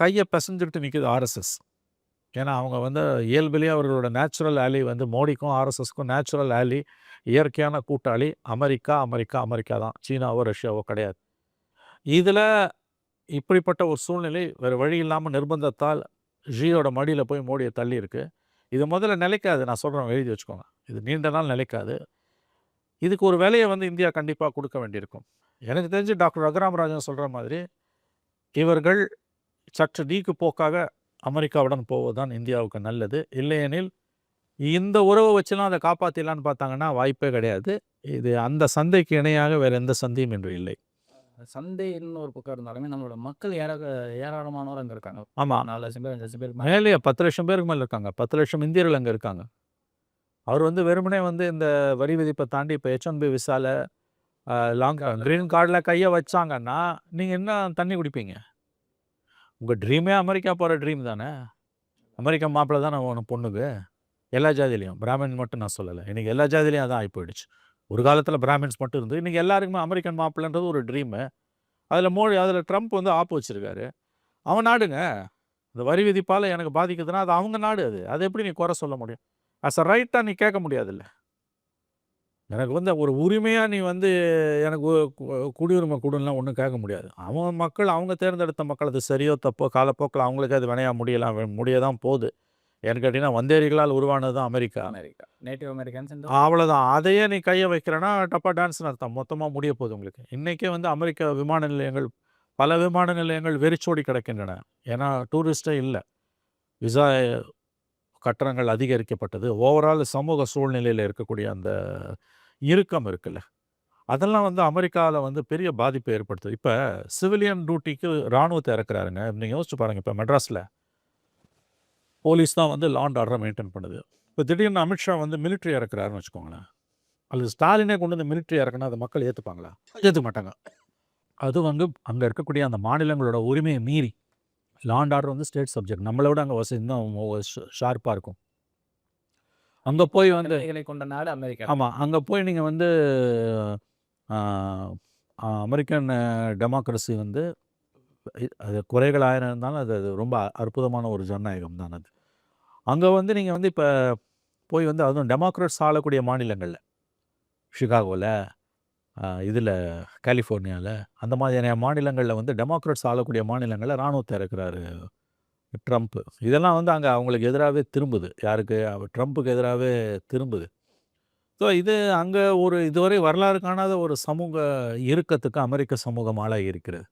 கையை பிசைஞ்சுக்கிட்டு நிற்குது ஆர்எஸ்எஸ். ஏன்னா அவங்க வந்து இயல்பிலேயே அவர்களோட நேச்சுரல் ஆலி வந்து மோடிக்கும் ஆர்எஸ்எஸ்க்கும் நேச்சுரல் ஆலி இயற்கையான கூட்டாளி. அமெரிக்கா அமெரிக்கா அமெரிக்கா தான். சீனாவோ ரஷ்யாவோ கிடையாது. இதில் இப்படிப்பட்ட ஒரு சூழ்நிலை வேறு வழி இல்லாமல் நிர்பந்தத்தால் ஜியோட மடியில் போய் மோடியை தள்ளி இருக்குது இது முதல்ல நிலைக்காது. நான் சொல்கிறேன் எழுதி வச்சுக்கோங்க. இது நீண்ட நாள் நிலைக்காது. இதுக்கு ஒரு வேலையை வந்து இந்தியா கண்டிப்பாக கொடுக்க வேண்டியிருக்கும். எனக்கு தெரிஞ்சு டாக்டர் ரகுராம் ராஜன் சொல்கிற மாதிரி இவர்கள் சற்று நீக்கு போக்காக அமெரிக்காவுடன் போவதுதான் இந்தியாவுக்கு நல்லது. இல்லையெனில் இந்த உறவை வச்சுலாம் அதை காப்பாற்றிடலான்னு பார்த்தாங்கன்னா வாய்ப்பே கிடையாது. இது அந்த சந்தைக்கு இணையாக வேறு எந்த சந்தையும் இன்று இல்லை. சந்தைன்னு ஒரு பக்கம் இருந்தாலுமே நம்மளோட மக்கள் ஏற ஏராளமானவர் அங்கே இருக்காங்க. ஆமாம் நாலு லட்சம் பேர் அஞ்சு லட்சம் பேர் மேலேயே பத்து லட்சம் பேருக்கு மேலே இருக்காங்க. பத்து லட்சம் இந்தியர்கள் அங்கே இருக்காங்க. அவர் வந்து வெறுமனே வந்து இந்த வரி விதிப்பை தாண்டி இப்போ ஹெச் ஒன் பி விசால லாங் க்ரீன் கார்டில் கையை வச்சாங்கன்னா நீங்கள் என்ன தண்ணி குடிப்பீங்க? உங்கள் ட்ரீமே அமெரிக்கா போகிற ட்ரீம் தானே? அமெரிக்கா மாப்பிள்ளை தானே உனக்கு பொண்ணுக்கு? எல்லா ஜாதியிலையும். பிராமின் மட்டும் நான் சொல்லலை. இன்றைக்கி எல்லா ஜாதியிலையும் அதான் ஆகி போயிடுச்சு. ஒரு காலத்தில் பிராமின்ஸ் மட்டும் இருந்து இன்றைக்கி எல்லாருக்குமே அமெரிக்கன் மாப்பிள்ளைன்றது ஒரு ட்ரீமு அதில் மோடி அதில் ட்ரம்ப் வந்து ஆப்பு வச்சுருக்காரு. அவன் நாடுங்க. இந்த வரி விதிப்பால் எனக்கு பாதிக்குதுன்னா அது அவங்க நாடு அது. அது எப்படி நீ குறை சொல்ல முடியும்? அஸ் அ ரைட்டாக நீ கேட்க முடியாதுல்ல. எனக்கு வந்து ஒரு உரிமையாக நீ வந்து எனக்கு குடியுரிமை கொடுலாம் ஒன்றும் கேட்க முடியாது. அவங்க மக்கள் அவங்க தேர்ந்தெடுத்த மக்கள் அது சரியோ தப்போ காலப்போக்கில் அவங்களுக்கு அது வினையாக முடியலாம் வே- முடிய தான் போகுது. ஏன்னு கேட்டிங்கன்னா வந்தேரிகளால் உருவானது தான் அமெரிக்கா. அமெரிக்கா நேட்டிவ் அமெரிக்கன்ஸ் அவ்வளோதான் அதையே நீ கையை வைக்கிறேன்னா டப்பா டான்ஸ்னு அர்த்தம். மொத்தமாக முடிய போகுது உங்களுக்கு. இன்றைக்கே வந்து அமெரிக்க விமான நிலையங்கள் பல விமான நிலையங்கள் வெறிச்சோடி கிடக்கின்றன. ஏன்னா டூரிஸ்டே இல்லை. விசா கட்டணங்கள் அதிகரிக்கப்பட்டது. ஓவரால் சமூக சூழ்நிலையில் இருக்கக்கூடிய அந்த இறுக்கம் இருக்குல்ல. அதெல்லாம் வந்து அமெரிக்காவில் வந்து பெரிய பாதிப்பை ஏற்படுத்துது. இப்போ சிவிலியன் டியூட்டிக்கு இராணுவத்தை இறக்குறாருங்க. நீங்கள் யோசிச்சு பாருங்கள் இப்போ மெட்ராஸில் போலீஸ் தான் வந்து லாண்ட் ஆர்டரை மெயின்டைன் பண்ணுது. இப்போ திடீர்னு அமித்ஷா வந்து மிலிட்ரி இறக்குறாருன்னு வச்சுக்கோங்களேன். அல்லது ஸ்டாலினே கொண்டு வந்து மிலிட்ரி இறக்குனா அதை மக்கள் ஏற்றுப்பாங்களா ஏற்றுக்க மாட்டாங்க. அது வந்து அங்கே இருக்கக்கூடிய அந்த மாநிலங்களோட உரிமையை மீறி லாண்ட் ஆர்டர் வந்து ஸ்டேட் சப்ஜெக்ட் நம்மளை விட அங்கே வசதி தான். ஷார்ப்பாக இருக்கும். அங்கே போய் வந்து எல்லைகளை கொண்ட நாடு அமெரிக்கா. ஆமாம் அங்கே போய் நீங்கள் வந்து அமெரிக்கன் டெமோக்ரஸி வந்து அது குறைகள் ஆயிரம் இருந்தாலும் அது அது ரொம்ப அற்புதமான ஒரு ஜனநாயகம் தான் அது. அங்கே வந்து நீங்கள் வந்து இப்போ போய் வந்து அதுவும் டெமோக்ராட்ஸ் ஆளக்கூடிய மாநிலங்களில் ஷிகாகோவில் இதில் கலிஃபோர்னியாவில் அந்த மாதிரியான மாநிலங்களில் வந்து டெமோக்ராட்ஸ் ஆளக்கூடிய மாநிலங்களில் இராணுவத்தை இறக்குறாரு ட்ரம்ப். இதெல்லாம் வந்து அங்கே அவங்களுக்கு எதிராகவே திரும்புது. யாருக்கு? ட்ரம்ப்புக்கு எதிராகவே திரும்புது. ஸோ இது அங்கே ஒரு இதுவரை வரலாறு காணாத ஒரு சமூக இறுக்கத்துக்கு அமெரிக்க சமூகம் ஆளாகி இருக்கிறது.